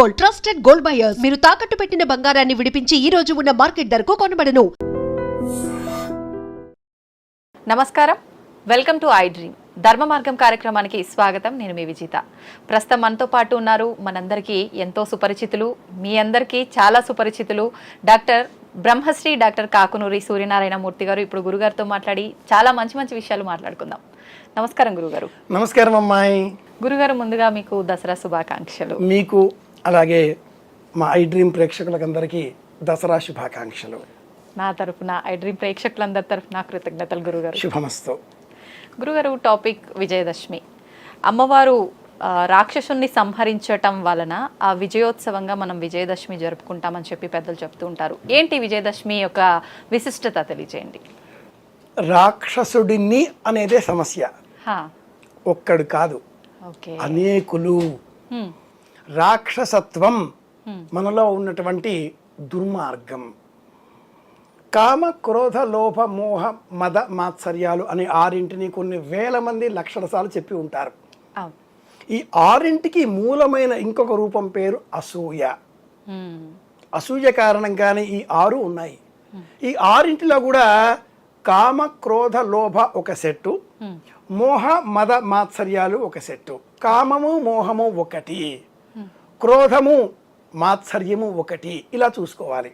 Gold trusted gold buyers. మీరు తాకట్టు పెట్టిన బంగారాన్ని విడిపించి ఈ రోజు ఉన్న మార్కెట్ ధరకు కొనబడను. నమస్కారం. Welcome to iDream. Dharma Margam కార్యక్రమానికి స్వాగతం. నేను మీ విజిత. ప్రస్తుతం మనతో పాటు ఉన్నారు మనందరికీ ఎంతో సుపరిచితులు మీ అందరికీ చాలా సుపరిచితులు డాక్టర్ బ్రహ్మశ్రీ డాక్టర్ కాకునూరి సూర్యనారాయణ మూర్తి గారు ఇప్పుడు గురుగారితో మాట్లాడి చాలా మంచి మంచి విషయాలు మాట్లాడుకుందాం. నమస్కారం గురుగారు. నమస్కారం అమ్మాయి. గురుగారు ముందుగా మీకు దసరా శుభాకాంక్షలు. మీకు అలాగే మా ఐ డ్రీమ్ ప్రేక్షకులకందరికీ దసరా శుభాకాంక్షలు. నా తరఫున ఐ డ్రీమ్ ప్రేక్షకులందరి తరఫున కృతజ్ఞతలు గురుగారు. శుభమస్తు. గురుగారు టాపిక్ విజయదశమి. అమ్మవారు రాక్షసుని సంహరించటం వలన ఆ విజయోత్సవంగా మనం విజయదశమి జరుపుకుంటామని చెప్పి పెద్దలు చెప్తూ ఉంటారు. ఏంటి విజయదశమి యొక్క విశిష్టత తెలియజేయండి రాక్షసుడిని అనేదే సమస్య. ఒక్కడు కాదు. ఓకే. అనేకులు. రాక్షసత్వం మనలో ఉన్నటువంటి దుర్మార్గం. కామ క్రోధ లోభ మోహ మద మాత్సర్యాలు అనే ఆరింటిని కొన్ని వేల మంది లక్షల సార్లు చెప్పి ఉంటారు. ఈ ఆరింటికి మూలమైన ఇంకొక రూపం పేరు అసూయ. అసూయ కారణంగానే ఈ ఆరు ఉన్నాయి. ఈ ఆరింటిలో కూడా కామ క్రోధ లోభ ఒక సెట్టు. మోహ మద మాత్సర్యాలు ఒక సెట్టు. కామము మోహము ఒకటి. క్రోధము మాత్సర్యము ఒకటి. ఇలా చూసుకోవాలి.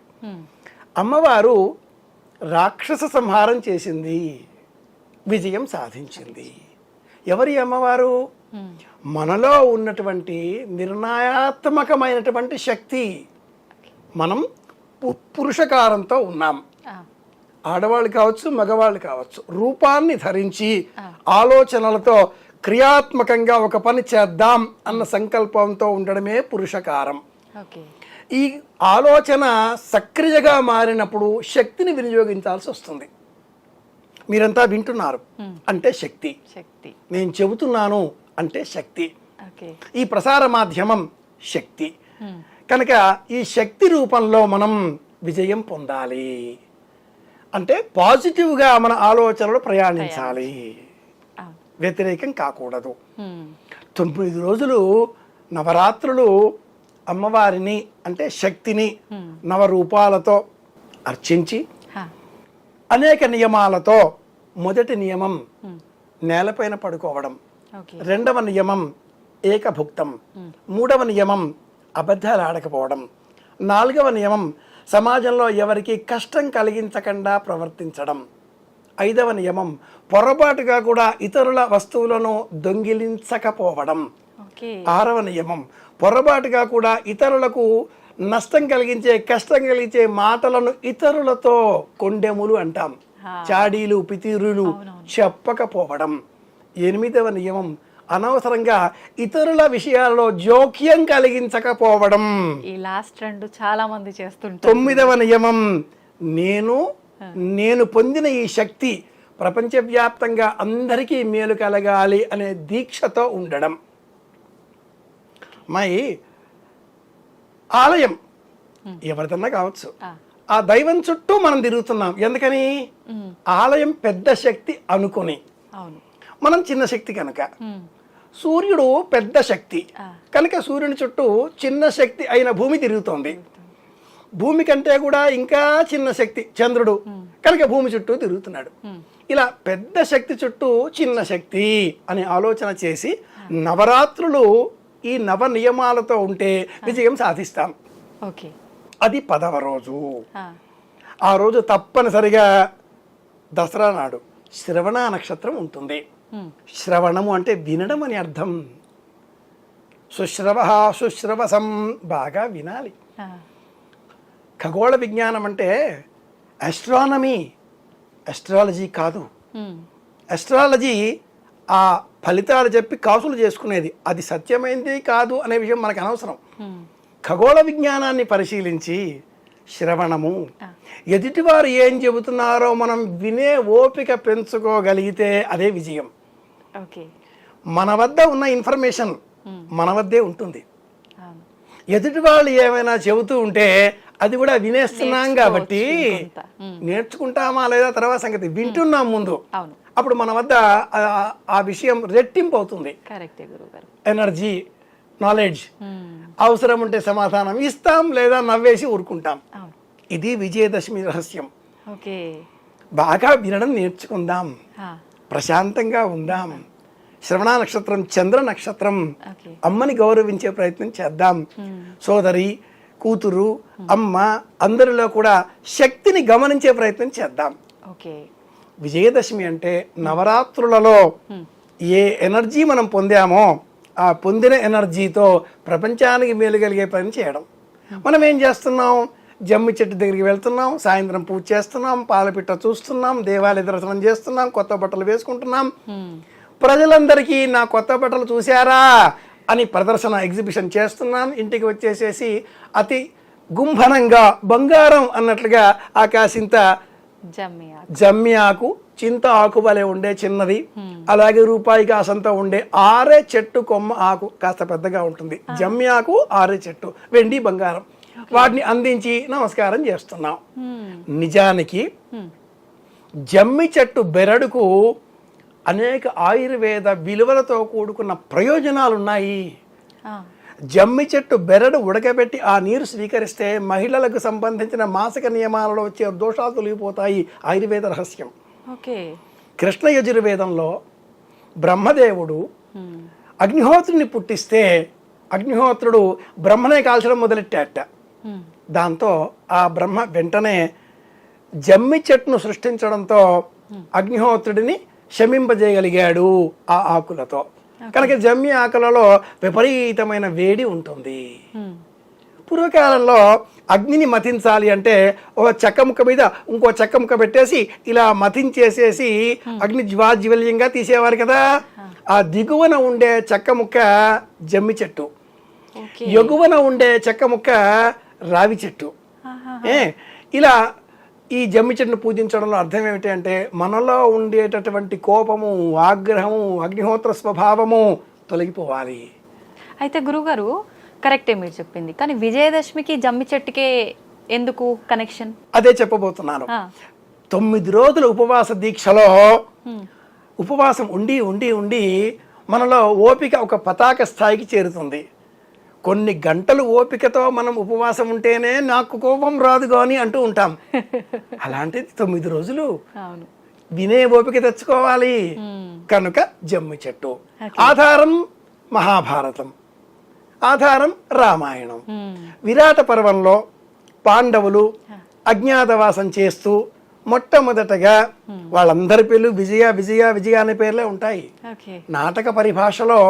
అమ్మవారు రాక్షస సంహారం చేసింది విజయం సాధించింది. ఎవరి అమ్మవారు? మనలో ఉన్నటువంటి నిర్ణయాత్మకమైనటువంటి శక్తి. మనం పురుషకారంతో ఉన్నాం. ఆడవాళ్ళు కావచ్చు మగవాళ్ళు కావచ్చు రూపాన్ని ధరించి ఆలోచనలతో క్రియాత్మకంగా ఒక పని చేద్దాం అన్న సంకల్పంతో ఉండడమే పురుషకారం. ఈ ఆలోచన సక్రియగా మారినప్పుడు శక్తిని వినియోగించాల్సి వస్తుంది. మీరంతా వింటున్నారు. అంటే శక్తి. శక్తి. నేను చెబుతున్నాను అంటే శక్తి. ఈ ప్రసార మాధ్యమం శక్తి. కనుక ఈ శక్తి రూపంలో మనం విజయం పొందాలి. అంటే పాజిటివ్గా మన ఆలోచనలు ప్రయాణించాలి. వ్యతిరేకం కాకూడదు. తొమ్మిది రోజులు నవరాత్రులు అమ్మవారిని అంటే శక్తిని నవరూపాలతో అర్చించి అనేక నియమాలతో మొదటి నియమం నేలపైన పడుకోవడం. రెండవ నియమం ఏకభుక్తం. మూడవ నియమం అబద్ధాలు ఆడకపోవడం నాలుగవ నియమం సమాజంలో ఎవరికి కష్టం కలిగించకుండా ప్రవర్తించడం. ఐదవ నియమం పొరపాటుగా కూడా ఇతరుల వస్తువులను దొంగిలించకపోవడం. ఆరవ నియమం పొరపాటుగా కూడా ఇతరులకు నష్టం కలిగించే కష్టం కలిగించే మాటలను ఇతరులతో కొండెములు అంటాం. చాడీలు పితీరులు చెప్పకపోవడం. ఎనిమిదవ నియమం అనవసరంగా ఇతరుల విషయాల్లో జోక్యం కలిగించకపోవడం. ఈ లాస్ట్ రెండు చాలా మంది చేస్తుంటారు. తొమ్మిదవ నియమం నేను నేను పొందిన ఈ శక్తి ప్రపంచవ్యాప్తంగా అందరికీ మేలు కలగాలి అనే దీక్షతో ఉండడం. మై ఆలయం ఎవరిదన్నా కావచ్చు. ఆ. దైవం చుట్టూ మనం తిరుగుతున్నాం. ఎందుకని? ఆలయం పెద్ద శక్తి అనుకుని. మనం చిన్న శక్తి కనుక. సూర్యుడు పెద్ద శక్తి. కనుక సూర్యుని చుట్టూ చిన్న శక్తి అయిన భూమి తిరుగుతోంది. భూమి కంటే కూడా ఇంకా చిన్న శక్తి చంద్రుడు. కనుక భూమి చుట్టూ తిరుగుతున్నాడు. ఇలా పెద్ద శక్తి చుట్టూ చిన్న శక్తి అనే ఆలోచన చేసి నవరాత్రులు ఈ నవ నియమాలతో ఉంటే విజయం సాధిస్తాం. ఓకే. అది పదవ రోజు. ఆ, రోజు తప్పనిసరిగా దసరా నాడు శ్రవణ నక్షత్రం ఉంటుంది. శ్రవణము అంటే వినడం అని అర్థం. సుశ్రవ సుశ్రవసం బాగా వినాలి. ఖగోళ విజ్ఞానం అంటే ఆస్ట్రానమీ అస్ట్రాలజీ కాదు. హ్మ్, అస్ట్రాలజీ ఆ ఫలితాలు చెప్పి కాసులు చేసుకునేది. అది సత్యమైంది కాదు అనే విషయం మనకు అనవసరం. హ్మ్, ఖగోళ విజ్ఞానాన్ని పరిశీలించి శ్రవణము ఎదుటివారు ఏం చెబుతున్నారో మనం వినే ఓపిక పెంచుకోగలిగితే అదే విజయం. ఓకే. మన వద్ద ఉన్న ఇన్ఫర్మేషన్ మన వద్దే ఉంటుంది. ఎదుటి వాళ్ళు ఏమైనా చెబుతూ ఉంటే అది కూడా వినేస్తున్నాం కాబట్టి. నేర్చుకుంటామా లేదా తర్వాత సంగతి వింటున్నాం ముందు. అప్పుడు మన వద్ద ఆ- విషయం రెట్టింపు అవుతుంది. Energy knowledge. అవసరం ఉంటే సమాధానం ఇస్తాం లేదా నవ్వేసి ఊరుకుంటాం. ఇది విజయదశమి రహస్యం. బాగా వినడం నేర్చుకుందాం. ప్రశాంతంగా ఉందాం. శ్రవణ నక్షత్రం చంద్ర నక్షత్రం అమ్మని గౌరవించే ప్రయత్నం చేద్దాం. సోదరి కూతురు అమ్మ అందరిలో కూడా శక్తిని గమనించే ప్రయత్నం చేద్దాం. ఓకే. విజయదశమి అంటే నవరాత్రులలో ఏ ఎనర్జీ మనం పొందామో ఆ పొందిన ఎనర్జీతో ప్రపంచానికి మేలు కలిగే పని చేయడం. మనం ఏం చేస్తున్నాం? జమ్మి చెట్టు దగ్గరికి వెళ్తున్నాం సాయంత్రం పూజ చేస్తున్నాం పాలపిట్ట చూస్తున్నాం దేవాలయ దర్శనం చేస్తున్నాం కొత్త బట్టలు వేసుకుంటున్నాం. ప్రజలందరికీ నా కొత్త బట్టలు చూశారా? అని ప్రదర్శన ఎగ్జిబిషన్ చేస్తున్నాం. ఇంటికి వచ్చేసేసి అతి గుంభనంగా బంగారం అన్నట్లుగా ఆకాశింత జమ్మి ఆకు. చింత ఆకు వలె ఉండే చిన్నది అలాగే రూపాయి కాసంత ఉండే ఆరే చెట్టు కొమ్మ ఆకు కాస్త పెద్దగా ఉంటుంది. జమ్మి ఆకు ఆరే చెట్టు వెండి బంగారం. వాటిని అందించి నమస్కారం చేస్తున్నాం. నిజానికి మ్మ్. జమ్మి చెట్టు బెరడుకు అనేక ఆయుర్వేద విలువలతో కూడుకున్న ప్రయోజనాలు ఉన్నాయి జమ్మి చెట్టు బెరడు ఉడకబెట్టి ఆ నీరు స్వీకరిస్తే మహిళలకు సంబంధించిన మాసిక నియమాలలో వచ్చే దోషాలు తొలగిపోతాయి. ఆయుర్వేద రహస్యం. ఓకే. కృష్ణ యజుర్వేదంలో బ్రహ్మదేవుడు. అగ్నిహోత్రుని పుట్టిస్తే అగ్నిహోత్రుడు బ్రహ్మనే కాల్చడం మొదలెట్టాట. దాంతో ఆ బ్రహ్మ వెంటనే జమ్మి చెట్టును సృష్టించడంతో అగ్నిహోత్రుడిని శమింపజేయగలిగాడు ఆ ఆకులతో. కనుక జమ్మి ఆకులలో విపరీతమైన వేడి ఉంటుంది. పూర్వకాలంలో అగ్నిని మతించాలి అంటే ఒక చెక్క ముక్క మీద ఇంకో చెక్క ముక్క పెట్టేసి ఇలా మతించేసేసి అగ్ని జ్వాజ్వల్యంగా తీసేవారు కదా. ఆ. దిగువన ఉండే చెక్క ముక్క జమ్మి చెట్టు. ఎగువన ఉండే చెక్క ముక్క రావి చెట్టు. ఏ? ఇలా ఈ జమ్మి చెట్టును పూజించడంలో అర్థం ఏమిటి అంటే మనలో ఉండేటటువంటి కోపము ఆగ్రహము అగ్నిహోత్ర స్వభావము తొలగిపోవాలి. అయితే గురుగారు కరెక్టే మీరు చెప్పింది. కానీ విజయదశమికి జమ్మి చెట్టుకే ఎందుకు కనెక్షన్? అదే చెప్పబోతున్నాను. తొమ్మిది రోజుల ఉపవాస దీక్షలో. ఉపవాసం ఉండి ఉండి ఉండి మనలో ఓపిక ఒక పతాక స్థాయికి చేరుతుంది. కొన్ని గంటలు ఓపికతో మనం ఉపవాసం ఉంటేనే నాకు కోపం రాదు కానీ అంటూ ఉంటాం. అలాంటిది తొమ్మిది రోజులు వినే ఓపిక తెచ్చుకోవాలి. కనుక జమ్మి చెట్టు. ఆధారం మహాభారతం. ఆధారం రామాయణం. విరాట పర్వంలో పాండవులు అజ్ఞాతవాసం చేస్తూ మొట్టమొదటగా వాళ్ళందరి పేర్లు విజయ విజయ విజయ అనే పేర్లే ఉంటాయి. నాటక పరిభాషలో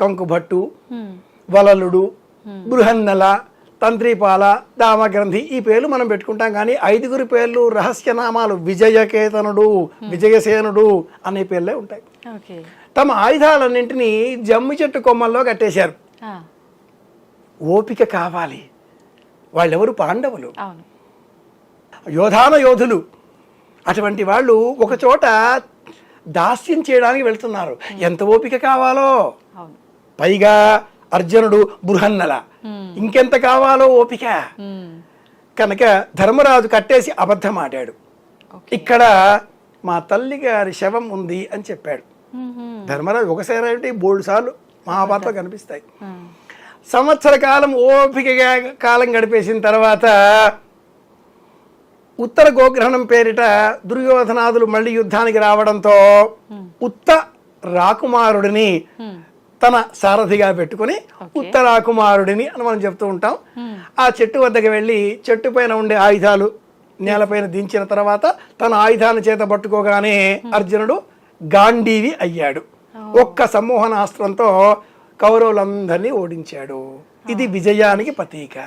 కంకుభట్టు. వలలుడు బృహన్నల తంత్రిపాల దామగ్రంథి ఈ పేర్లు మనం పెట్టుకుంటాం. కానీ ఐదుగురి పేర్లు రహస్యనామాలు విజయకేతనుడు విజయసేనుడు అనే పేర్లే ఉంటాయి. తమ ఆయుధాలన్నింటినీ జమ్మి చెట్టు కొమ్మల్లో కట్టేశారు. ఓపిక కావాలి. వాళ్ళెవరు? పాండవులు. యోధాన యోధులు. అటువంటి వాళ్ళు ఒక చోట దాస్యం చేయడానికి వెళ్తున్నారు. ఎంత ఓపిక కావాలో? పైగా అర్జునుడు బృహన్నల ఇంకెంత కావాలో ఓపిక. కనుక ధర్మరాజు కట్టేసి అబద్ధం ఆడాడు. ఇక్కడ మా తల్లి గారి శవం ఉంది అని చెప్పాడు. ధర్మరాజు ఒకసారి అంటే మూడు సార్లు మహాభారతలో కనిపిస్తాయి. సంవత్సర కాలం ఓపికగా కాలం గడిపేసిన తర్వాత ఉత్తర గోగ్రహణం పేరిట దుర్యోధనాదులు మళ్ళీ యుద్ధానికి రావడంతో ఉత్త రాకుమారుడిని. తన సారథిగా పెట్టుకుని ఉత్త రాకుమారుడిని అని మనం చెప్తూ ఉంటాం. ఆ చెట్టు వద్దకు వెళ్ళి చెట్టు పైన ఉండే ఆయుధాలు నేలపైన దించిన తర్వాత తన ఆయుధాన్ని చేత పట్టుకోగానే అర్జునుడు గాంధీవి అయ్యాడు. ఒక్క సమ్మోహనాస్త్రంతో కౌరవులందరినీ ఓడించాడు. ఇది విజయానికి ప్రతీక.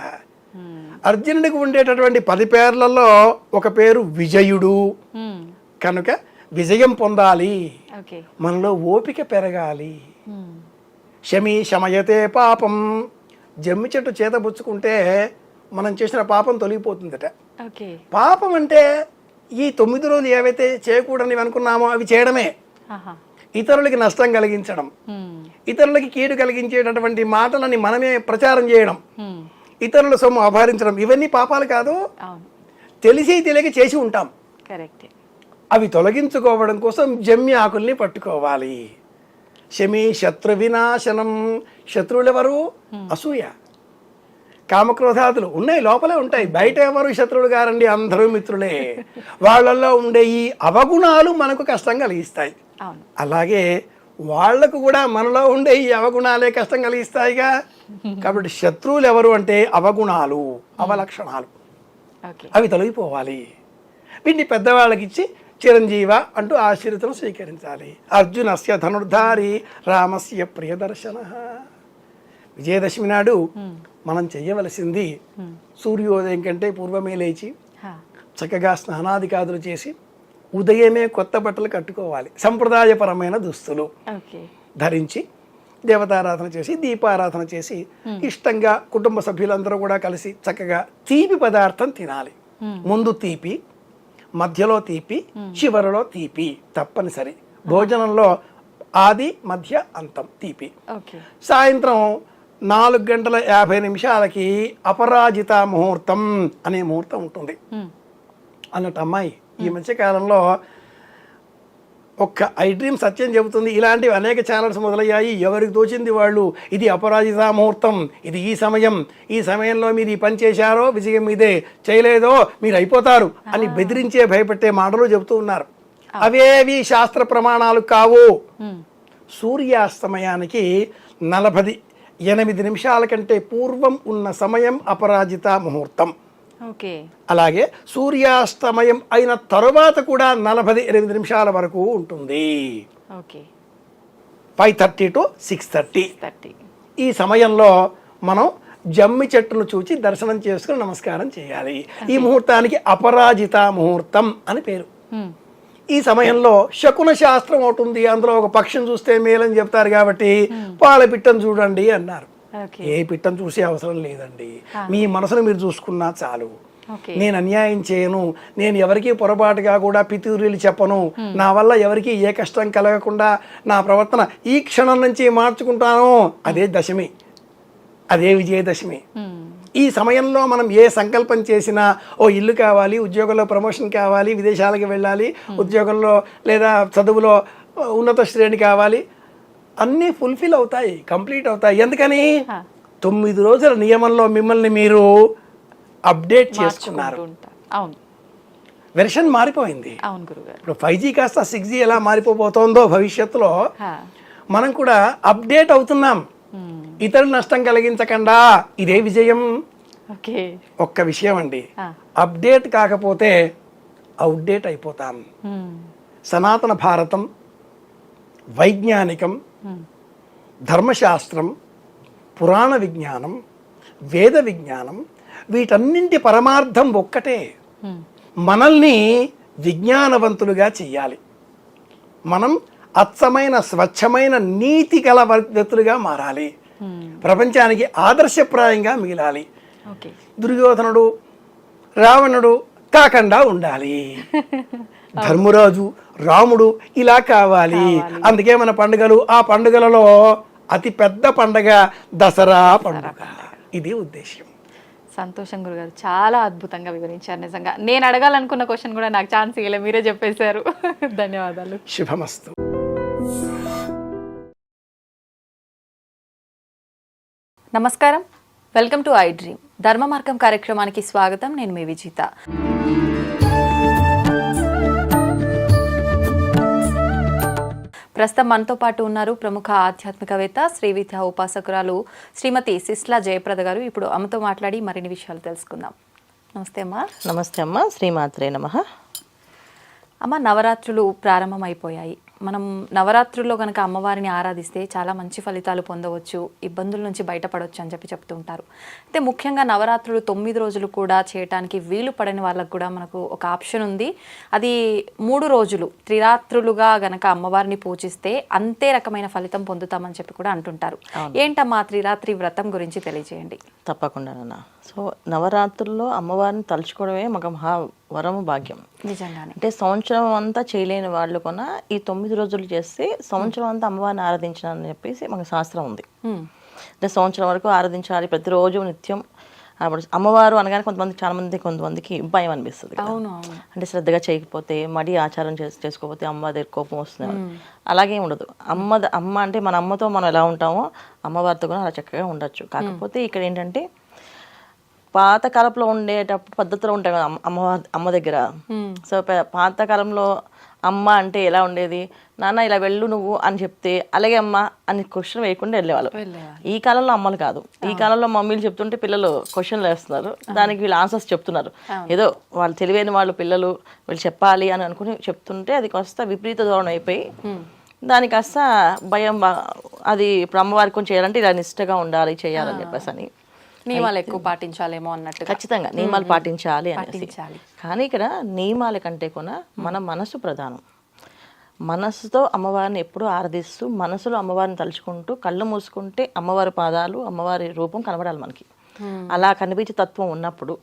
అర్జునుడికి ఉండేటటువంటి పది పేర్లలో ఒక పేరు విజయుడు. కనుక విజయం పొందాలి. మనలో ఓపిక పెరగాలి. శమి శమయతే పాపం. జమ్మి చెట్టు చేతబుచ్చుకుంటే మనం చేసిన పాపం తొలగిపోతుందట. పాపం అంటే ఈ తొమ్మిది రోజులు ఏవైతే చేయకూడని అనుకున్నామో అవి చేయడమే. ఇతరులకి నష్టం కలిగించడం. ఇతరులకి కీడు కలిగించేటటువంటి మాటలని మనమే ప్రచారం చేయడం. ఇతరుల సొమ్ము అపహరించడం ఇవన్నీ పాపాలు కాదు. తెలిసి తెలియక చేసి ఉంటాం. అవి తొలగించుకోవడం కోసం జమ్మి ఆకుల్ని పట్టుకోవాలి. శమి శత్రు వినాశనం. శత్రువులు ఎవరు అసూయ. కామక్రోధాదులు ఉన్నాయి లోపలే ఉంటాయి. బయట ఎవరు శత్రువులు గారండి? అందరూ మిత్రులే. వాళ్ళల్లో ఉండే ఈ అవగుణాలు మనకు కష్టం కలిగిస్తాయి. అలాగే వాళ్ళకు కూడా మనలో ఉండే ఈ అవగుణాలే కష్టం కలిగిస్తాయిగా. కాబట్టి శత్రువులు ఎవరు అంటే అవగుణాలు అవలక్షణాలు. అవి తొలగిపోవాలి. వీటిని పెద్దవాళ్ళకి ఇచ్చి చిరంజీవ అంటూ ఆశీర్వచనం స్వీకరించాలి. అర్జునస్య ధనుర్ధారి రామస్య ప్రియదర్శన. విజయదశమి నాడు మనం చెయ్యవలసింది సూర్యోదయం కంటే పూర్వమే లేచి. చక్కగా స్నానాదికాదులు చేసి ఉదయమే కొత్త బట్టలు కట్టుకోవాలి. సంప్రదాయపరమైన దుస్తులు ధరించి దేవతారాధన చేసి దీపారాధన చేసి ఇష్టంగా కుటుంబ సభ్యులందరూ కూడా కలిసి చక్కగా తీపి పదార్థం తినాలి. ముందు తీపి మధ్యలో తీపి చివరిలో తీపి తప్పనిసరి. భోజనంలో ఆది మధ్య అంతం తీపి. సాయంత్రం నాలుగు గంటల యాభై నిమిషాలకి అపరాజిత ముహూర్తం అనే ముహూర్తం ఉంటుంది. అన్నట్టు అమ్మాయి ఈ మధ్య కాలంలో ఒక్క ఐ డ్రీమ్ సత్యం చెబుతుంది. ఇలాంటివి అనేక ఛానల్స్ మొదలయ్యాయి. ఎవరికి తోచింది వాళ్ళు? ఇది అపరాజిత ముహూర్తం. ఇది ఈ సమయం. ఈ సమయంలో మీరు ఈ పని చేశారో విజయం మీదే చేయలేదో మీరు అయిపోతారు అని బెదిరించే భయపెట్టే మాటలు చెబుతూ ఉన్నారు. అవేవి శాస్త్ర ప్రమాణాలు కావు. సూర్యాస్తమయానికి నలభై ఎనిమిది నిమిషాల కంటే పూర్వం ఉన్న సమయం అపరాజిత ముహూర్తం. అలాగే సూర్యాస్తమయం అయిన తరువాత కూడా నలభై ఎనిమిది నిమిషాల వరకు ఉంటుంది. Okay. Five thirty to six thirty. Thirty. ఈ సమయంలో మనం జమ్మి చెట్టును చూచి దర్శనం చేసుకుని నమస్కారం చేయాలి. ఈ ముహూర్తానికి అపరాజిత ముహూర్తం అని పేరు. ఈ సమయంలో శకున శాస్త్రం ఒకటి ఉంది. అందులో ఒక పక్షం చూస్తే మేలని చెప్తారు కాబట్టి పాల పిట్టను చూడండి అన్నారు. ఏ పిట్టను చూసే అవసరం లేదండి. మీ మనసును మీరు చూసుకున్నా చాలు. నేను అన్యాయం చేయను. నేను ఎవరికీ పొరపాటుగా కూడా పితూరీలు చెప్పను. నా వల్ల ఎవరికీ ఏ కష్టం కలగకుండా నా ప్రవర్తన ఈ క్షణం నుంచి మార్చుకుంటాను. అదే దశమి. అదే విజయదశమి. ఈ సమయంలో మనం ఏ సంకల్పం చేసినా ఓ ఇల్లు కావాలి ఉద్యోగంలో ప్రమోషన్ కావాలి విదేశాలకు వెళ్ళాలి ఉద్యోగంలో లేదా చదువులో ఉన్నత శ్రేణి కావాలి అన్నీ ఫుల్ఫిల్ అవుతాయి కంప్లీట్ అవుతాయి ఎందుకని. తొమ్మిది రోజుల నియమంలో మిమ్మల్ని మీరు అప్డేట్ చేసుకున్నారు. అవును వెర్షన్ మారిపోయింది ఇప్పుడు ఫైవ్ జీ కాస్త సిక్స్ జీ ఎలా మారిపోబోతోందో భవిష్యత్తులో. మనం కూడా అప్డేట్ అవుతున్నాం. ఇతరులు నష్టం కలిగించకుండా ఇదే విజయం ఒక్క విషయం అండి. అప్డేట్ కాకపోతే అవుట్డేట్ అయిపోతాం. సనాతన భారతం వైజ్ఞానికం. ధర్మశాస్త్రం పురాణ విజ్ఞానం వేద విజ్ఞానం వీటన్నింటి పరమార్థం ఒక్కటే. ఉమ్. మనల్ని విజ్ఞానవంతులుగా చెయ్యాలి. మనం అచ్చమైన స్వచ్ఛమైన నీతి గల వ్యక్తులుగా మారాలి. ఉమ్. ప్రపంచానికి ఆదర్శప్రాయంగా మిగిలాలి. దుర్యోధనుడు రావణుడు కాకుండా ఉండాలి. ధర్మరాజు రాముడు ఇలా కావాలి. అందుకే మన పండుగలు ఆ పండుగలలో అతి పెద్ద పండగ దసరా పండుగ. ఇది ఉద్దేశం సంతోషం గురుగారు చాలా అద్భుతంగా వివరించారు నిజంగా. నేను అడగాలనుకున్న క్వశ్చన్ కూడా నాకు ఛాన్స్ ఇవ్వలే మీరే చెప్పేశారు. ధన్యవాదాలు. శుభమస్తు. నమస్కారం. Welcome to iDream. Dharma Margam కార్యక్రమానికి స్వాగతం. నేను మీ విజిత. ప్రస్తుతం మనతో పాటు ఉన్నారు ప్రముఖ ఆధ్యాత్మికవేత్త శ్రీ విద్యా ఉపాసకురాలు శ్రీమతి సిస్లా జయప్రద గారు. ఇప్పుడు అమ్మతో మాట్లాడి మరిన్ని విషయాలు తెలుసుకుందాం. నమస్తే అమ్మా. నమస్తే అమ్మ. శ్రీమాత్రే నమ. అమ్మ నవరాత్రులు ప్రారంభమైపోయాయి. మనం నవరాత్రుల్లో కనుక అమ్మవారిని ఆరాధిస్తే చాలా మంచి ఫలితాలు పొందవచ్చు ఇబ్బందుల నుంచి బయటపడవచ్చు అని చెప్పి చెప్తూ ఉంటారు. అయితే ముఖ్యంగా నవరాత్రులు తొమ్మిది రోజులు కూడా చేయటానికి వీలు పడని వాళ్ళకు కూడా మనకు ఒక ఆప్షన్ ఉంది. అది మూడు రోజులు త్రిరాత్రులుగా గనక అమ్మవారిని పూజిస్తే అంతే రకమైన ఫలితం పొందుతామని చెప్పి కూడా అంటుంటారు. ఏంటమ్మా త్రిరాత్రి వ్రతం గురించి తెలియజేయండి? తప్పకుండానన్నా సో నవరాత్రుల్లో అమ్మవారిని తలుచుకోవడమే మాకు మహా వరము భాగ్యం. నిజంగానే. అంటే సంవత్సరం అంతా చేయలేని వాళ్ళు కొన ఈ తొమ్మిది రోజులు చేస్తే సంవత్సరం అంతా అమ్మవారిని ఆరాధించాలని చెప్పేసి మాకు శాస్త్రం ఉంది. అంటే సంవత్సరం వరకు ఆరాధించాలి ప్రతిరోజు నిత్యం అప్పుడు అమ్మవారు అనగానే కొంతమంది చాలా మంది కొంతమందికి భయం అనిపిస్తుంది అంటే శ్రద్ధగా చేయకపోతే మడి ఆచారం చేసి చేసుకోకపోతే అమ్మ దగ్గర కోపం వస్తుంది. అలాగే ఉండదు. అమ్మ అమ్మ అంటే మన అమ్మతో మనం ఎలా ఉంటామో అమ్మవారితో కూడా అలా చక్కగా ఉండొచ్చు. కాకపోతే ఇక్కడ ఏంటంటే పాత కాలంలో ఉండేటప్పుడు పద్ధతులు ఉంటాయి కదా అమ్మ- అమ్మ దగ్గర. సో పాత కాలంలో అమ్మ అంటే ఎలా ఉండేది? నాన్న ఇలా వెళ్ళు నువ్వు అని చెప్తే అలాగే అమ్మ అని క్వశ్చన్ వేయకుండా వెళ్ళేవాళ్ళు. ఈ కాలంలో అమ్మలు కాదు. ఈ కాలంలో మమ్మీలు చెప్తుంటే పిల్లలు క్వశ్చన్లు వేస్తున్నారు. దానికి వీళ్ళు ఆన్సర్స్ చెప్తున్నారు. ఏదో వాళ్ళు తెలివైన వాళ్ళు పిల్లలు వీళ్ళు చెప్పాలి అని అనుకుని చెప్తుంటే అది కాస్త విపరీత ధోరణి అయిపోయి దానికి కాస్త భయం అది ఇప్పుడు అమ్మవారికి కొంచెం చేయాలంటే ఇలా నిష్టగా ఉండాలి చేయాలని చెప్పేసి అని నియమాలు ఎక్కువ పాటించాలేమో అన్నట్టుగా. ఖచ్చితంగా. నియమాలు పాటించాలి అనేసి. కానీ ఇక్కడ నియమాల కంటే కూడా మన మనసు ప్రధానం. మనసుతో అమ్మవారిని ఎప్పుడూ ఆరాధిస్తూ మనసులో అమ్మవారిని తలుచుకుంటూ కళ్ళు మూసుకుంటే అమ్మవారి పాదాలు అమ్మవారి రూపం కనబడాలి మనకి. అలా కనిపించే తత్వం ఉన్నప్పుడు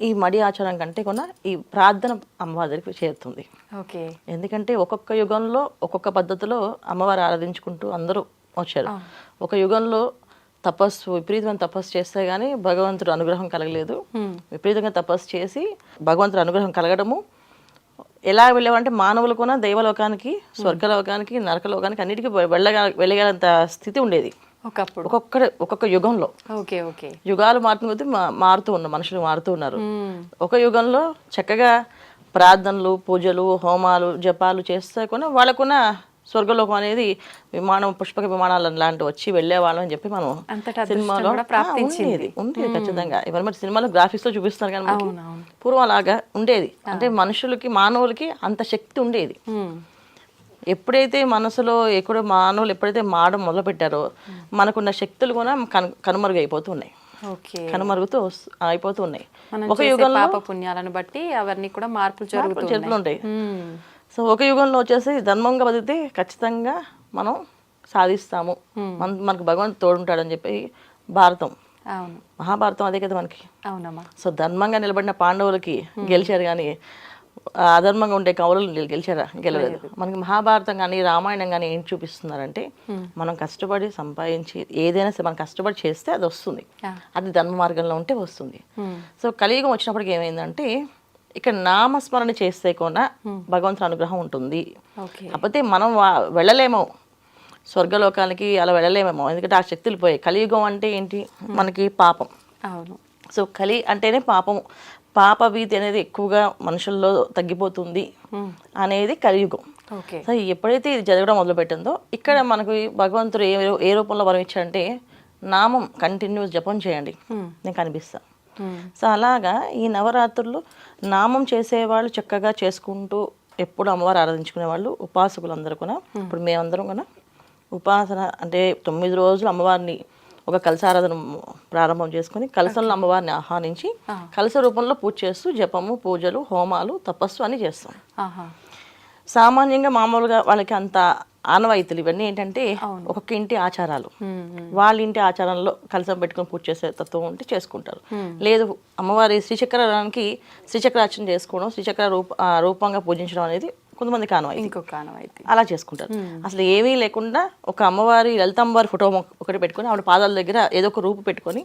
ఈ మడి ఆచారం కంటే కూడా ఈ ప్రార్థన అమ్మవారి దగ్గరికి చేరుతుంది. ఓకే. ఎందుకంటే ఒక్కొక్క యుగంలో ఒక్కొక్క పద్ధతిలో అమ్మవారు ఆరాధించుకుంటూ అందరూ వచ్చారు. ఒక యుగంలో తపస్సు విపరీతమైన తపస్సు చేస్తే గానీ భగవంతుడు అనుగ్రహం కలగలేదు. విపరీతంగా తపస్సు చేసి భగవంతుడు అనుగ్రహం కలగడము. ఎలా వెళ్ళేవంటే మానవులు కూడా దైవలోకానికి స్వర్గలోకానికి నరకలోకానికి అన్నిటికీ వెళ్ళగా వెళ్ళగలంత స్థితి ఉండేది. ఒకప్పుడు. ఒక్కొక్క ఒక్కొక్క యుగంలో. Okay okay. యుగాలు మారుతున్న కొద్దీ మారుతూ ఉన్నారు మనుషులు మారుతూ ఉన్నారు. ఒక యుగంలో చక్కగా ప్రార్థనలు పూజలు హోమాలు జపాలు చేస్తే కూడా వాళ్ళకున్న స్వర్గలోకం అనేది విమానం పుష్పక విమానాలు లాంటివి వచ్చి వెళ్ళే వాళ్ళం అని చెప్పి మనం సినిమాలో. ఉండేది ఉండేది ఖచ్చితంగా. ఇవన్నీ మరి సినిమాలో గ్రాఫిక్స్లో చూపిస్తున్నారు కానీ. పూర్వం అలాగా ఉండేది. అంటే మనుషులకి మానవులకి అంత శక్తి ఉండేది. ఎప్పుడైతే మనసులో ఎక్కడ మానవులు ఎప్పుడైతే మాడడం మొదలు పెట్టారో మనకున్న శక్తులు కూడా కను కనుమరుగైపోతున్నాయి. ఓకే. కనుమరుగుతూ అయిపోతూ ఉన్నాయి ఒక యుగంలో పాప పుణ్యాలను బట్టి అవన్నీ కూడా మార్పులు జరుగుతూ ఉంటాయి. సో ఒక యుగంలో వచ్చేసి ధర్మంగా బతికితే ఖచ్చితంగా మనం సాధిస్తాము. మన మనకు భగవంతుడు తోడుంటాడని చెప్పి భారతం. అవును. మహాభారతం అదే కదా మనకి. అవునమ్మా. సో ధర్మంగా నిలబడిన పాండవులకి గెలిచారు కానీ అధర్మంగా ఉండే కౌరవులు గెలి- గెలిచారా? గెలలేదు మనకి మహాభారతం కానీ రామాయణం కానీ ఏం చూపిస్తున్నారంటే మనం కష్టపడి సంపాదించి ఏదైనా సరే మనం కష్టపడి చేస్తే అది వస్తుంది. అది ధర్మ మార్గంలో ఉంటే వస్తుంది. సో కలియుగం వచ్చినప్పటికి ఏమైందంటే ఇక్కడ నామస్మరణ చేస్తే కూడా భగవంతుని అనుగ్రహం ఉంటుంది. ఓకే. కాకపోతే మనం వెళ్ళలేమో. స్వర్గలోకానికి అలా వెళ్ళలేమేమో. ఎందుకంటే ఆ శక్తులు పోయాయి. కలియుగం అంటే ఏంటి? మనకి పాపం. అవును. సో కలి అంటేనే పాపం. పాప భీతి అనేది ఎక్కువగా మనుషుల్లో తగ్గిపోతుంది అనేది కలియుగం. సో ఎప్పుడైతే ఇది జరగడం మొదలుపెట్టిందో ఇక్కడ మనకు భగవంతుడు ఏ ఏ రూపంలో వరం ఇచ్చాడంటే నామం కంటిన్యూస్ జపం చేయండి. నేను కనిపిస్తా. సో అలాగా ఈ నవరాత్రులు నామం చేసేవాళ్ళు చక్కగా చేసుకుంటూ ఎప్పుడు అమ్మవారు ఆరాధించుకునే వాళ్ళు ఉపాసకులు అందరూ కూడా. ఇప్పుడు మేమందరం కూడా ఉపాసన అంటే తొమ్మిది రోజులు అమ్మవారిని ఒక కలసారాధన ప్రారంభం చేసుకుని కలసంలో అమ్మవారిని ఆహ్వానించి కలస రూపంలో పూజ చేస్తూ జపము పూజలు హోమాలు తపస్సు అని చేస్తాం. సామాన్యంగా మామూలుగా వాళ్ళకి అంత ఆనవాయితీలు ఇవన్నీ ఏంటంటే ఒక్కొక్క ఇంటి ఆచారాలు. వాళ్ళ ఇంటి ఆచారంలో కలసం పెట్టుకొని పూజ చేసే తత్వం ఉంటే చేసుకుంటారు. లేదు అమ్మవారి శ్రీచక్రానికి శ్రీచక్రార్చన చేసుకోవడం శ్రీచక్ర రూప రూపంగా పూజించడం అనేది కొంతమందికి ఆనవాయితీ ఇంకొక ఆనవాయితీ అలా చేసుకుంటారు. అసలు ఏమీ లేకుండా ఒక అమ్మవారి లలిత అమ్మవారి ఫోటో ఒకటి పెట్టుకొని ఆవిడ పాదాల దగ్గర ఏదో ఒక రూపు పెట్టుకొని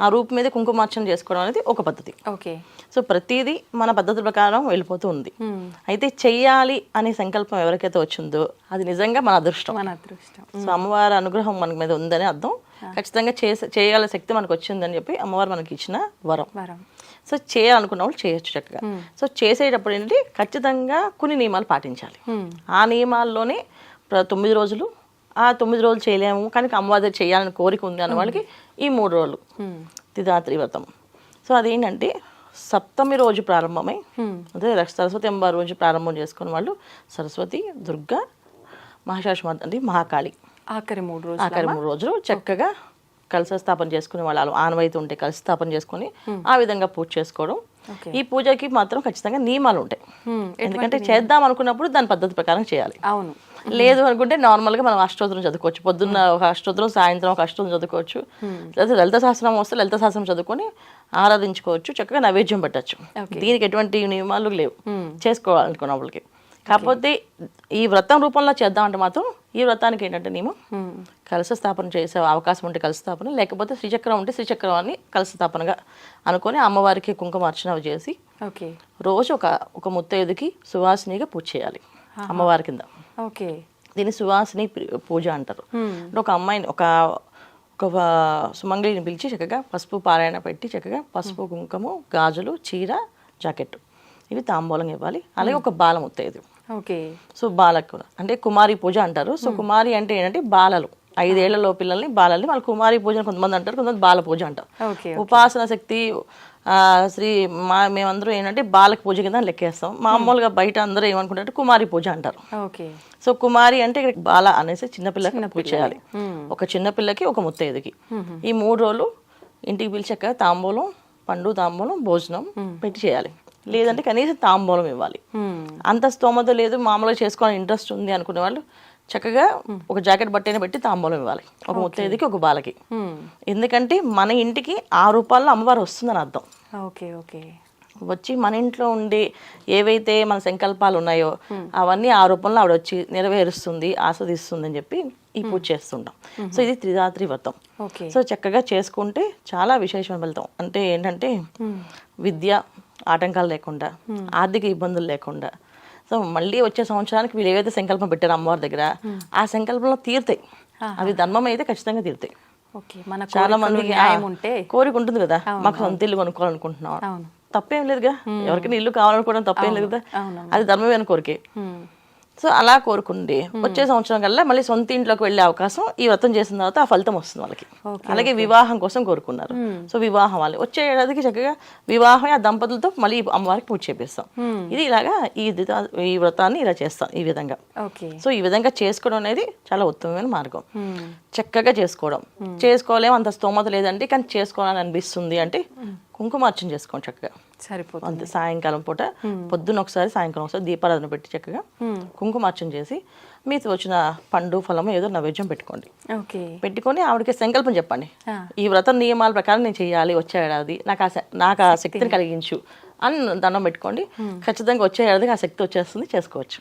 ఆ రూపు మీద కుంకుమార్చన చేసుకోవడం అనేది ఒక పద్ధతి. ఓకే. సో ప్రతిదీ మన పద్ధతి ప్రకారం వెళ్ళిపోతూ ఉంది. అయితే చెయ్యాలి అనే సంకల్పం ఎవరికైతే వచ్చిందో అది నిజంగా మన అదృష్టం. మన అదృష్టం. సో అమ్మవారి అనుగ్రహం మనకి మీద ఉందని అర్థం. ఖచ్చితంగా చేసే చేయగల శక్తి మనకు వచ్చిందని చెప్పి అమ్మవారు మనకి ఇచ్చిన వరం. వరం. సో చేయాలనుకున్న వాళ్ళు చేయొచ్చు చక్కగా. సో చేసేటప్పుడు ఏంటి ఖచ్చితంగా కొన్ని నియమాలు పాటించాలి. ఆ నియమాల్లోనే తొమ్మిది రోజులు ఆ తొమ్మిది రోజులు చేయలేము కానీ అమ్మవారి చేయాలని కోరిక ఉంది అన్న వాళ్ళకి ఈ మూడు రోజులు. తిదాత్రి వ్రతం. సో అదేంటంటే సప్తమి రోజు ప్రారంభమై అదే సరస్వతి అమ్మవారి రోజు ప్రారంభం చేసుకున్న వాళ్ళు సరస్వతి దుర్గా మహాశాశ్వత అంటే మహాకాళి. ఆఖరి మూడు రోజులు ఆఖరి మూడు రోజులు చక్కగా కలశ స్థాపన చేసుకునే వాళ్ళు ఆనవాయితీ ఉంటే కలశ స్థాపన చేసుకుని ఆ విధంగా పూజ చేసుకోవడం. ఈ పూజకి మాత్రం ఖచ్చితంగా నియమాలు ఉంటాయి. ఎందుకంటే చేద్దాం అనుకున్నప్పుడు దాని పద్ధతి ప్రకారం చేయాలి. అవును. లేదు అనుకుంటే నార్మల్గా మనం అష్టోత్తరం చదువుకోవచ్చు. పొద్దున్న ఒక అష్టోత్తరం సాయంత్రం ఒక అష్టోత్తరం చదువుకోవచ్చు. లేదా లలిత శాస్త్రం వస్తే లలిత శాస్త్రం చదువుకొని ఆరాధించుకోవచ్చు. చక్కగా నైవేద్యం పెట్టచ్చు. దీనికి ఎటువంటి నియమాలు లేవు. చేసుకోవాలనుకున్న వాళ్ళకి. కాకపోతే ఈ వ్రతం రూపంలో చేద్దామంటే మాత్రం ఈ వ్రతానికి ఏంటంటే నేను కలశ స్థాపన చేసే అవకాశం ఉంటే కలశ స్థాపన లేకపోతే శ్రీచక్రం ఉంటే శ్రీచక్రం అని కలశ స్థాపనగా అనుకొని అమ్మవారికి కుంకుమ అర్చన చేసి ఓకే. రోజు ఒక ఒక ముత్తైదుకి సువాసినిగా పూజ చేయాలి అమ్మవారి కింద. ఓకే. దీన్ని సువాసిని పూజ అంటారు. అంటే ఒక అమ్మాయిని ఒక ఒక సుమంగళిని పిలిచి చక్కగా పసుపు పారాయణ పెట్టి చక్కగా పసుపు కుంకుమ గాజులు చీర జాకెట్ ఇవి తాంబూలం ఇవ్వాలి. అలాగే ఒక బాల ముత్తైదు ఓకే. సో బాలకు. కూడా అంటే కుమారి పూజ అంటారు. సో కుమారి అంటే ఏంటంటే బాలలు. ఐదేళ్ళలో పిల్లల్ని బాలల్ని వాళ్ళు కుమారి పూజ కొంతమంది అంటారు కొంతమంది బాల పూజ అంటారు. ఉపాసన శక్తి శ్రీ మా మేమందరం ఏంటంటే బాలక పూజ కింద లెక్కేస్తాం. మామూలుగా బయట అందరూ ఏమనుకుంటారంటే కుమారి పూజ అంటారు. సో కుమారి అంటే ఇక్కడ బాల అనేసి చిన్నపిల్లకి పూజ చేయాలి. ఒక చిన్నపిల్లకి ఒక ముత్తైదుకి. ఈ మూడు రోజులు ఇంటికి పిలిచాక తాంబూలం పండు తాంబూలం భోజనం పెట్టి చేయాలి. లేదంటే కనీసం తాంబూలం ఇవ్వాలి. అంత స్తోమత లేదు మామూలుగా చేసుకోవాలని ఇంట్రెస్ట్ ఉంది అనుకునే వాళ్ళు చక్కగా ఒక జాకెట్ బట్టైనా పెట్టి తాంబూలం ఇవ్వాలి. ఒక ముత్తైదుకి ఒక బాలకి. ఎందుకంటే మన ఇంటికి ఆ రూపాల్లో అమ్మవారు వస్తుందని అర్థం. ఓకే ఓకే వచ్చి మన ఇంట్లో ఉండే ఏవైతే మన సంకల్పాలు ఉన్నాయో అవన్నీ ఆ రూపంలో ఆవిడ వచ్చి నెరవేరుస్తుంది ఆస్వాదిస్తుంది అని చెప్పి ఈ పూజ చేస్తుంటాం. సో ఇది త్రిరాత్రి వ్రతం. ఓకే సో చక్కగా చేసుకుంటే చాలా విశేషమైన ఫలితం. అంటే ఏంటంటే విద్య ఆటంకాలు లేకుండా ఆర్థిక ఇబ్బందులు లేకుండా. సో మళ్ళీ వచ్చే సంవత్సరానికి వీళ్ళు ఏవైతే సంకల్పం పెట్టారో అమ్మవారి దగ్గర ఆ సంకల్పంలో తీరుతాయి. అవి ధర్మం అయితే ఖచ్చితంగా తీరుతాయి. చాలా మందికి కోరిక ఉంటుంది కదా మాకు సొంత ఇల్లు కొనుక్కోవాలనుకుంటున్నాం. తప్పేం లేదుగా ఎవరికైనా ఇల్లు కావాలనుకోవడం తప్పేం లేదు కదా. అది ధర్మమైన కోరికే. సో అలా కోరుకుండి వచ్చే సంవత్సరం కల్లా మళ్ళీ సొంత ఇంట్లోకి వెళ్ళే అవకాశం ఈ వ్రతం చేసిన తర్వాత ఆ ఫలితం వస్తుంది వాళ్ళకి. అలాగే వివాహం కోసం కోరుకున్నారు. సో వివాహం వాళ్ళు. వచ్చే ఏడాదికి చక్కగా వివాహం ఆ దంపతులతో మళ్ళీ అమ్మవారికి పూజ చేపిస్తాం. ఇది ఇలాగా ఈ ఈ వ్రతాన్ని ఇలా చేస్తాం ఈ విధంగా. సో ఈ విధంగా చేసుకోవడం అనేది చాలా ఉత్తమమైన మార్గం. చక్కగా చేసుకోవడం. చేసుకోలేము అంత స్తోమత లేదంటే కానీ చేసుకోవాలని అనిపిస్తుంది అంటే కుంకుమార్చన చేసుకోండి చక్కగా. సరిపోతుంది. అంతే సాయంకాలం పూట పొద్దున ఒకసారి సాయంకాలం ఒకసారి దీపారాధన పెట్టి చక్కగా కుంకుమార్చన చేసి మీతో వచ్చిన పండు ఫలము ఏదో నైవేద్యం పెట్టుకోండి. ఓకే. పెట్టుకొని ఆవిడకి సంకల్పం చెప్పండి. ఈ వ్రతం నియమాల ప్రకారం నేను చేయాలి వచ్చే ఏడాది నాకు ఆ నాకు ఆ శక్తిని కలిగించు అని దండం పెట్టుకోండి. ఖచ్చితంగా వచ్చే ఏడాదికి ఆ శక్తి వచ్చేస్తుంది చేసుకోవచ్చు.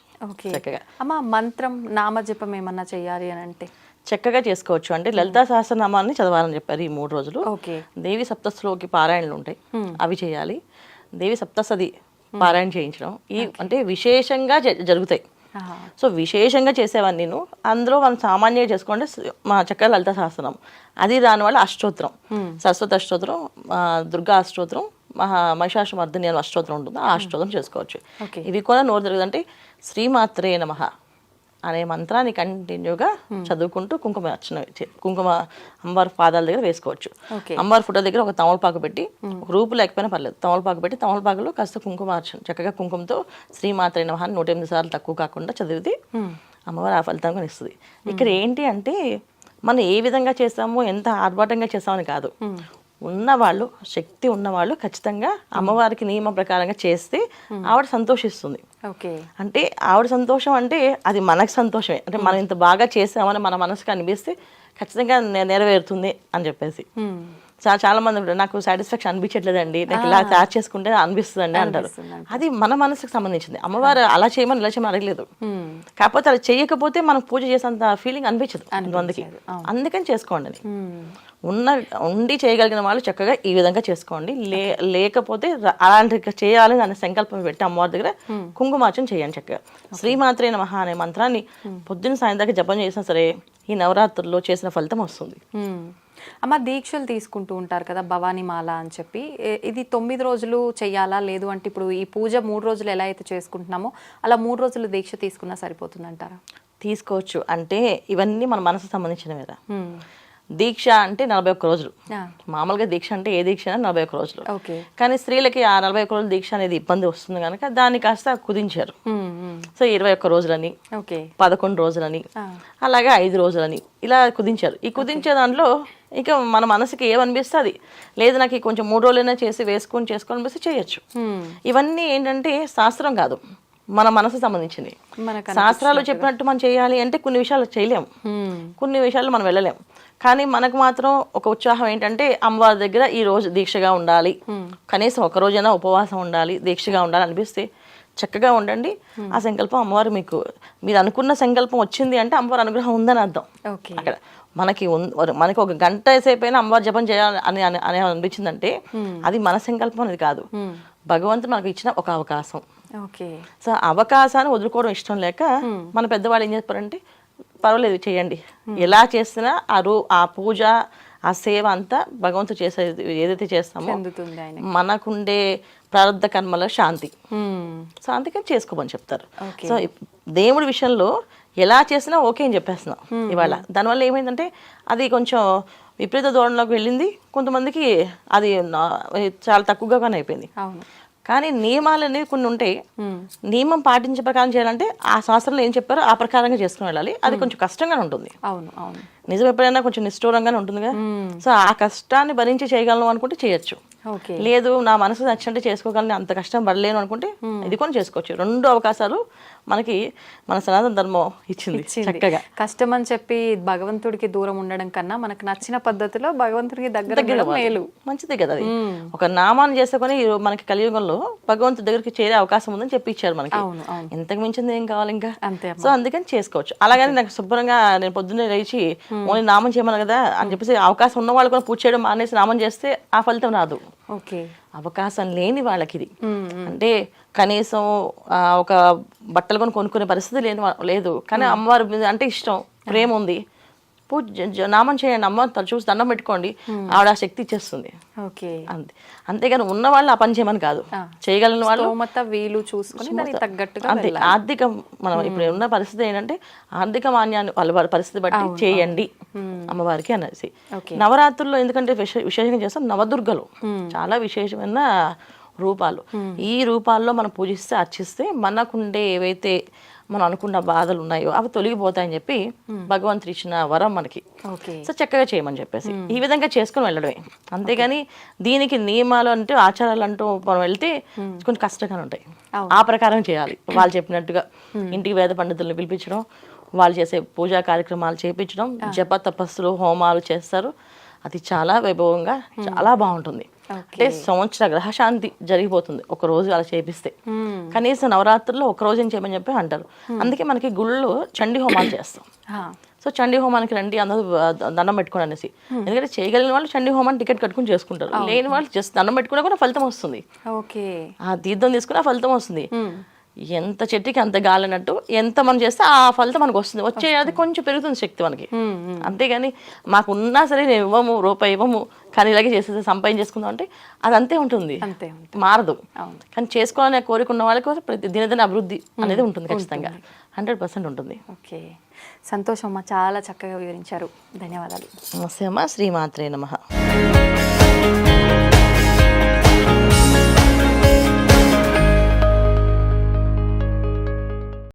చక్కగా. అమ్మ మంత్రం నామజపం ఏమన్నా చేయాలి అని అంటే? చక్కగా చేసుకోవచ్చు. అంటే లలితా సహస్రనామాన్ని చదవాలని చెప్పారు ఈ మూడు రోజులు. ఓకే. దేవి సప్తస్లోకి పారాయణలు ఉంటాయి. అవి చేయాలి. దేవి సప్తసది పారాయణ చేయించడం. ఈ అంటే విశేషంగా జరుగుతాయి. సో విశేషంగా చేసేవాడిని నేను. అందులో మనం సామాన్యంగా చేసుకోండి స- మా చక్కగా లలిత సహస్రం అది వాళ్ళు అష్టోత్తరం. సరస్వతి అష్టోత్తరం దుర్గా అష్టోత్తరం మహా మహిషాసుమర్దిని అని అష్టోత్తరం ఉంటుంది. ఆ అష్టోత్తరం చేసుకోవచ్చు. ఇవి కూడా నోరు జరుగుతుంటే శ్రీమాత్రే నమః. అనే మంత్రాన్ని కంటిన్యూగా చదువుకుంటూ కుంకుమ అర్చన కుంకుమ అమ్మవారి పాదాల దగ్గర వేసుకోవచ్చు. అమ్మవారి ఫోటో దగ్గర ఒక తమలపాకు పెట్టి ఒక రూపు లేకపోయినా పర్లేదు తమలపాకు పెట్టి తమలపాకులో కాస్త కుంకుమ అర్చన చక్కగా కుంకుమతో నమః అని నూట ఎనిమిది సార్లు తక్కువ కాకుండా చదివితే అమ్మవారు ఆ ఫలితం కూడా ఇస్తుంది. ఇక్కడ ఏంటి అంటే మనం ఏ విధంగా చేస్తామో ఎంత ఆర్భాటంగా చేస్తామని కాదు. ఉన్నవాళ్ళు శక్తి ఉన్నవాళ్ళు ఖచ్చితంగా అమ్మవారికి నియమ ప్రకారంగా చేస్తే ఆవిడ సంతోషిస్తుంది. ఓకే. అంటే ఆవిడ సంతోషం అంటే అది మనకు సంతోషమే. అంటే మనం ఇంత బాగా చేసామని మన మనసుకు అనిపిస్తే ఖచ్చితంగా నెరవేరుతుంది అని చెప్పేసి. మ్మ్. చా- చాలా మంది నాకు సాటిస్ఫాక్షన్ అనిపించట్లేదండి నాకు ఇలా తయారు చేసుకుంటే అనిపిస్తుంది అంటారు అది మన మనసుకు సంబంధించింది. అమ్మవారు అలా చేయమని ఇలా చేయమని అడగలేదు. కాకపోతే అలా చేయకపోతే మనకు పూజ చేసేంత ఫీలింగ్ అనిపించదు కొంతమందికి అందుకని చేసుకోండి. ఉన్న ఉండి చేయగలిగిన వాళ్ళు చక్కగా ఈ విధంగా చేసుకోండి. లే లేకపోతే అలాంటి చేయాలని అనే సంకల్పం పెట్టి అమ్మవారి దగ్గర కుంకుమార్చన చేయండి చక్కగా. శ్రీమాత్రే నమః అనే మంత్రాన్ని పొద్దున్న సాయంత్రం జపం చేసినా సరే ఈ నవరాత్రుల్లో చేసిన ఫలితం వస్తుంది. మ్మ్. అమ్మ దీక్షలు తీసుకుంటూ ఉంటారు కదా భవానీ మాల అని చెప్పి. ఇది తొమ్మిది రోజులు చెయ్యాలా? లేదు అంటే ఇప్పుడు ఈ పూజ మూడు రోజులు ఎలా అయితే చేసుకుంటున్నామో అలా మూడు రోజులు దీక్ష తీసుకున్నా సరిపోతుంది అంటారా తీసుకోవచ్చు. అంటే ఇవన్నీ మన మనసు సంబంధించినవి కదా దీక్ష అంటే నలభై ఒక్క రోజులు. మామూలుగా దీక్ష అంటే ఏ దీక్ష అయినా నలభై ఒక్క రోజులు. కానీ స్త్రీలకి ఆ నలభై ఒక్క రోజుల దీక్ష అనేది ఇబ్బంది వస్తుంది కనుక దాన్ని కాస్త కుదించారు. సో ఇరవై ఒక్క రోజులని పదకొండు రోజులని అలాగే ఐదు రోజులని ఇలా కుదించారు. ఈ కుదించే దాంట్లో ఇక మన మనసుకి ఏమనిపిస్తుంది? లేదు నాకు కొంచెం మూడు రోజులైనా చేసి వేసుకొని చేసుకోవాలనిపిస్తే చేయొచ్చు. ఇవన్నీ ఏంటంటే శాస్త్రం కాదు. మన మనసు సంబంధించింది శాస్త్రాలు చెప్పినట్టు మనం చేయాలి అంటే కొన్ని విషయాలు చేయలేము. కొన్ని విషయాలు మనం వెళ్ళలేం కానీ మనకు మాత్రం ఒక ఉత్సాహం ఏంటంటే అమ్మవారి దగ్గర ఈ రోజు దీక్షగా ఉండాలి. కనీసం ఒక రోజైనా ఉపవాసం ఉండాలి దీక్షగా ఉండాలి అనిపిస్తే చక్కగా ఉండండి. ఆ సంకల్పం అమ్మవారు మీకు మీరు అనుకున్న సంకల్పం వచ్చింది అంటే అమ్మవారి అనుగ్రహం ఉందని అర్థం. ఓకే. అక్కడ మనకి మనకి ఒక గంట సేపు అయినా అమ్మవారి జపం చేయాలి అని అని అని అనిపించిందంటే అది మన సంకల్పం అనేది కాదు. భగవంతుడు మనకు ఇచ్చిన ఒక అవకాశం. ఓకే. సో అవకాశాన్ని వదులుకోవడం ఇష్టం లేక మన పెద్దవాళ్ళు ఏం చెప్పారంటే పర్వాలేదు చేయండి. ఎలా చేసినా ఆ రూ ఆ పూజ ఆ సేవ అంతా భగవంతుడు చేసేది ఏదైతే చేస్తామో మనకుండే ప్రారంధ కర్మల శాంతి. సో అందుకని చేసుకోమని చెప్తారు. సో దేవుడి విషయంలో ఎలా చేసినా ఓకే అని చెప్పేస్తున్నాం ఇవాళ. దానివల్ల ఏమైందంటే అది కొంచెం విపరీత ధోరణిలోకి వెళ్ళింది. కొంతమందికి అది చాలా తక్కువగా అయిపోయింది. అవును. కానీ నియమాలు అనేవి కొన్ని ఉంటాయి నియమం పాటించే ప్రకారం చేయాలంటే ఆ శాస్త్రంలో ఏం చెప్పారో ఆ ప్రకారంగా చేసుకుని వెళ్ళాలి. అది కొంచెం కష్టంగానే ఉంటుంది. అవును అవును. నిజం ఎప్పుడైనా కొంచెం నిష్ఠూరంగానే ఉంటుంది కదా సో ఆ కష్టాన్ని భరించి చేయగలను అనుకుంటే చేయొచ్చు. లేదు నా మనసు నచ్చినట్టు చేసుకోగలను అంత కష్టం పడలేను అనుకుంటే ఇది కూడా చేసుకోవచ్చు. రెండు అవకాశాలు మనకి మన సనాతన ధర్మం ఇచ్చింది. చక్కగా. కష్టం అని చెప్పి భగవంతుడికి దూరం ఉండడం కన్నా మనకు నచ్చిన పద్ధతిలో భగవంతుడికి దగ్గర మేలు. మంచిదే కదా అది. ఒక నామాన్ని చేసుకొని మనకి కలియుగంలో భగవంతుడి దగ్గరికి చేరే అవకాశం ఉందని చెప్పి ఇచ్చారు మనకి. ఇంతకు మించింది ఏం కావాలి ఇంకా? అంతే సో అందుకని చేసుకోవచ్చు. అలాగని నాకు శుభ్రంగా నేను పొద్దున్నే లేచి ఓన్లీ నామం చేయమని కదా అని చెప్పేసి అవకాశం ఉన్న వాళ్ళు కూడా పూజ చేయడం మానేసి నామం చేస్తే ఆ ఫలితం రాదు. ఓకే. అవకాశం లేని వాళ్ళకి ఇది అంటే కనీసం ఒక బట్టలు కొని కొనుక్కునే పరిస్థితి లేని లేదు. కానీ అమ్మవారి మీద అంటే ఇష్టం ప్రేమ ఉంది. పూజ నామం చేయండి అమ్మ తను చూసి దండం పెట్టుకోండి ఆవిడ ఆ శక్తి ఇచ్చేస్తుంది. ఓకే. అంతే. అంతేగాని ఉన్న వాళ్ళు ఆ పని చేయమని కాదు. చేయగలిగిన వాళ్ళు వీలు చూసుకుని తగ్గట్టుగా అంతే. ఆర్థిక మనం ఇప్పుడు ఉన్న పరిస్థితి ఏంటంటే ఆర్థిక మాన్యాన్ని వాళ్ళ వారి పరిస్థితి బట్టి చేయండి అమ్మవారికి అనేసి. నవరాత్రుల్లో ఎందుకంటే విశే- విశేషంగా చేస్తాం నవదుర్గలు. చాలా విశేషమైన రూపాలు. ఈ రూపాల్లో మనం పూజిస్తే అర్చిస్తే మనకుండే ఏవైతే మనం అనుకున్న బాధలు ఉన్నాయో అవి తొలగిపోతాయని చెప్పి భగవంతుడు ఇచ్చిన వరం మనకి. సో చక్కగా చేయమని చెప్పేసి. ఈ విధంగా చేసుకుని వెళ్ళడమే. అంతేగాని దీనికి నియమాలు అంటూ ఆచారాలు అంటూ మనం వెళ్తే కొంచెం కష్టంగా ఉంటాయి. ఆ ప్రకారం చేయాలి. వాళ్ళు చెప్పినట్టుగా ఇంటికి వేద పండితులను పిలిపించడం వాళ్ళు చేసే పూజా కార్యక్రమాలు చేపించడం జప తపస్సులు హోమాలు చేస్తారు. అది చాలా వైభవంగా చాలా బాగుంటుంది. అంటే సంవత్సర గ్రహశాంతి జరిగిపోతుంది ఒక రోజు అలా చేపిస్తే. కనీసం నవరాత్రుల్లో ఒక రోజు ఏం చేయమని చెప్పి అంటారు. అందుకే మనకి గుళ్ళు చండీ హోమాలు చేస్తాం. సో చండీ హోమానికి రండి అందరూ దండం పెట్టుకోండి అనేసి. ఎందుకంటే చేయగలిగిన వాళ్ళు చండీ హోమాన్ని టికెట్ కట్టుకుని చేసుకుంటారు. లేని వాళ్ళు జస్ట్ దండం పెట్టుకున్నా కూడా ఫలితం వస్తుంది. ఓకే ఆ తీర్థం తీసుకున్న ఫలితం వస్తుంది. ఎంత చెట్టుకి అంత గాలినట్టు ఎంత మనం చేస్తే ఆ ఫలితం మనకు వస్తుంది. వచ్చే అది కొంచెం పెరుగుతుంది శక్తి మనకి. అంతేగాని మాకు ఉన్నా సరే నేను ఇవ్వము రూపాయి ఇవ్వము కానీ ఇలాగే చేసేసి సంపాదించేసుకుందాం అంటే అది అంతే ఉంటుంది. అంతే మారదు. కానీ చేసుకోవాలనే కోరిక ఉన్న వాళ్ళకి ప్రతి దినదిన అభివృద్ధి అనేది ఉంటుంది. ఖచ్చితంగా. హండ్రెడ్ పర్సెంట్ ఉంటుంది. ఓకే. సంతోషం అమ్మా చాలా చక్కగా వివరించారు. ధన్యవాదాలు. నమస్తే అమ్మ. శ్రీమాత్రే నమః.